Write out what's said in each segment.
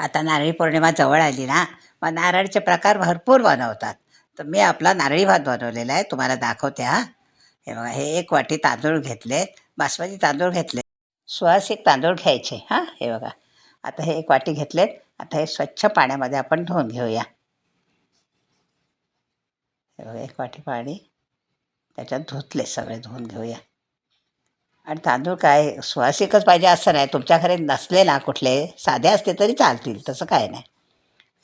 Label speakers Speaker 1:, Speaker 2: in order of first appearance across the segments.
Speaker 1: आता नारळी पौर्णिमा जवळ आली ना मग नारळचे प्रकार भरपूर बनवतात. तर मी आपला नारळी भात बनवलेला आहे तुम्हाला दाखवते हा. हे बघा हे एक वाटी तांदूळ घेतलेत बासमती तांदूळ घेतले सुवासिक तांदूळ घ्यायचे हां हे बघा. आता हे एक वाटी घेतलेत आता हे स्वच्छ पाण्यामध्ये आपण धुवून घेऊया. हे बघा एक वाटी पाणी त्याच्यात धुतले सगळे धुवून घेऊया. आणि तांदूळ काय? सुवासिकच पाहिजे असं नाही. तुमच्याकडे नसले ना कुठले. साधे असते तरी चालतील. तसं काय नाही.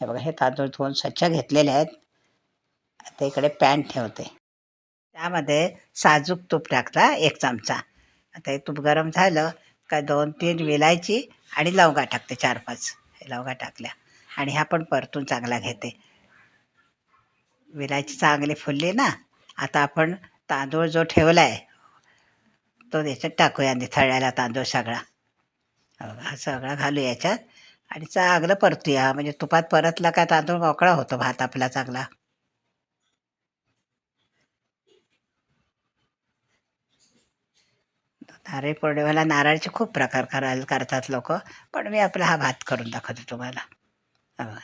Speaker 1: हे बघा हे तांदूळ धुवून स्वच्छ घेतलेले आहेत. आता इकडे पॅन ठेवते. त्यामध्ये साजूक तूप टाकता एक चमचा. आता हे तूप गरम झालं का दोन तीन विलायची आणि लवंगा टाकते चार पाच. लवंगा टाकल्या. आणि ह्या पण परतून चांगला घेते. विलायची चांगली फुलली ना आता आपण तांदूळ जो ठेवला आहे तो याच्यात टाकूया निथळलेला तांदूळ सगळा. हो, हा सगळा घालू याच्यात. आणि चांगलं परतूया. म्हणजे तुपात परतला का तांदूळ मोकळा होतो भात आपला चांगला. नारळी पौर्णिमेला नारळाचे खूप प्रकार करायला करतात लोक. पण मी आपला हा भात करून दाखवतो तुम्हाला. हो.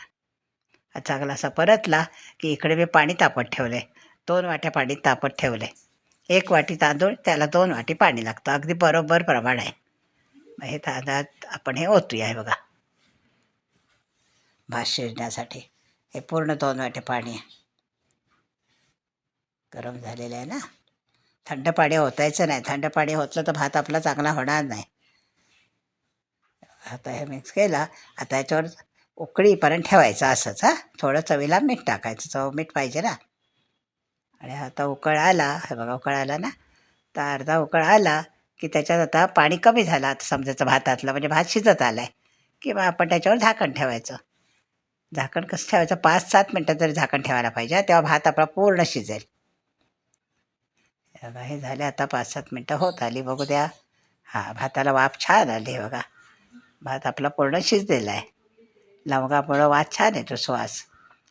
Speaker 1: चांगला असा परतला की इकडे मी पाणी तापत ठेवले दोन वाट्या पाणी तापत ठेवले एक वाटी तांदूळ त्याला दोन वाटी पाणी लागतं. अगदी बरोबर प्रमाण आहे. मग हे तांदळात आपण हे ओतूया आहे बघा. भात शिजण्यासाठी. हे पूर्ण दोन वाटे पाणी. आहे गरम झालेलं आहे ना? थंड पाणी ओतायचं नाही. थंड पाणी ओतलं तर भात आपला चांगला होणार नाही. आता हे मिक्स केला. आता याच्यावर उकळीपर्यंत ठेवायचं असंच हां. थोडं चवीला मीठ टाकायचं. चव मीठ पाहिजे ना? आणि आता उकळ आला. हे बघा उकळ आला ना? तर अर्धा उकळ आला की त्याच्यात आता पाणी कमी झालं. आता समजायचं भातातलं म्हणजे भात शिजत आला आहे किंवा आपण त्याच्यावर झाकण ठेवायचं. झाकण कसं ठेवायचं? पाच सात मिनटं तरी झाकण ठेवायला पाहिजे. तेव्हा भात आपला पूर्ण शिजेल. हे बघा हे झाले आता पाच सात मिनटं. होत आली. बघू द्या. हां भाताला वाफ छान आली हे बघा. भात आपला पूर्ण शिजलेला आहे. लवंगामुळं वास छान येतो श्वास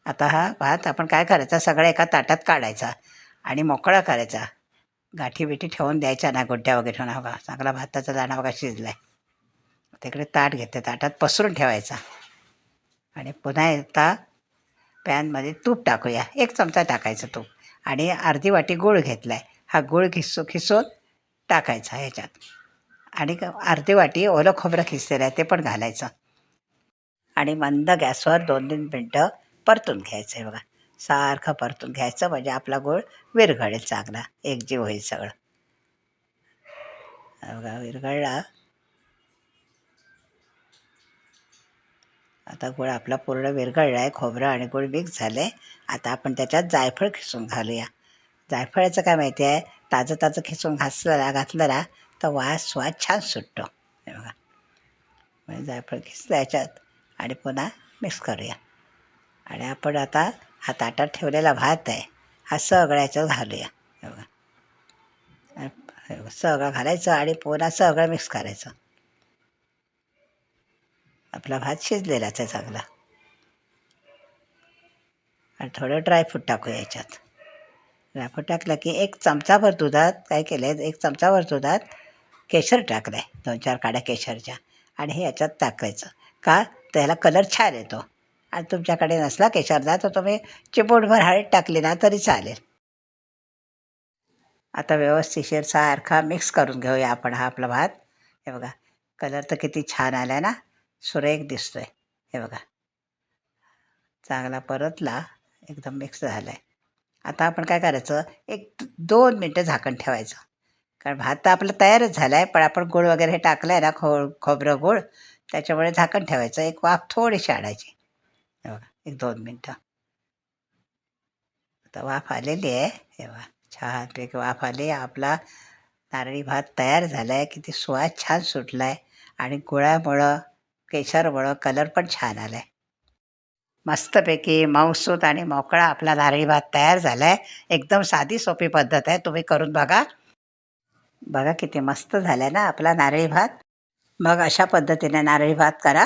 Speaker 1: आता हा भात आपण काय करायचा? सगळा एका ताटात काढायचा आणि मोकळा करायचा. गाठी बिठी ठेवून द्यायच्या ना गुड्ड्या वगैरे ठेवून. बघा चांगला भाताचा दाणा बघा शिजला आहे तिकडे ताट घेते. ताटात पसरून ठेवायचा. आणि पुन्हा एकदा पॅनमध्ये तूप टाकूया. एक चमचा टाकायचं तूप. आणि अर्धी वाटी गूळ घेतला आहे हा गूळ खिसू खिसून टाकायचा ह्याच्यात. आणि क- अर्धी वाटी ओलं खोबरं खिसलेलं आहे ते पण घालायचं. आणि मंद गॅसवर दोन तीन मिनटं परतून घ्यायचं आहे बघा. सारखं परतून घ्यायचं म्हणजे आपला गूळ विरघळेल चांगला. एकजीव होईल सगळं. बघा विरघळला. आता गुळ आपला पूर्ण विरघळला आहे खोबरं आणि गुळ मिक्स झाले आता आपण त्याच्यात जायफळ खिसून घालूया. जायफळाचं काय माहिती आहे? ताजं ताजं खिसून घासलं घातलं ना तर वास स्वाद छान सुटतो. हे बघा. म्हणजे जायफळ खिसलं याच्यात. आणि पुन्हा मिक्स करूया. आणि आपण आता हा ताटात ठेवलेला भात आहे. हा सगळ्याचं घालूया. एवढा सगळं घालायचं आणि पुन्हा सगळं मिक्स करायचं. आपला भात शिजलेलाच आहे चांगला. आणि थोडं ड्रायफ्रूट टाकूया याच्यात. ड्रायफ्रूट टाकलं की एक चमचाभर दुधात काय केलं आहे एक चमचाभर दुधात केशर टाकलं आहे दोन चार काड्या केशरच्या. आणि हे याच्यात टाकायचं. का? त्याला कलर छान येतो. आणि तुमच्याकडे नसला केशरदा तर तुम्ही चिपूटभर हळद टाकली ना तरी चालेल. आता व्यवस्थिशीर सारखा मिक्स करून घेऊया आपण हा आपला भात. हे बघा कलर तर किती छान आला आहे ना? सुरेख आहे हे बघा. चांगला परतला एकदम मिक्स झाला आहे आता आपण काय करायचं? एक दोन मिनटं झाकण ठेवायचं. कारण भात तर आपला तयारच झाला आहे पण आपण गुळ वगैरे हे टाकलं आहे ना खो खोबरं गुळ त्याच्यामुळे झाकण ठेवायचं. एक वाफ थोडीशी आणायची. एक दोन मिनटं आता वाफ आलेली आहे हे बघा छानपैकी वाफ आली आपला नारळी भात तयार झाला आहे किती स्वाद छान सुटला आहे आणि गुळामुळं केशरमुळं कलर पण छान आला आहे मस्तपैकी मऊसूत आणि मोकळा आपला नारळी भात तयार झाला आहे एकदम साधी सोपी पद्धत आहे तुम्ही करून बघा बघा किती मस्त झाला आहे ना आपला नारळी भात मग अशा पद्धतीने नारळी भात करा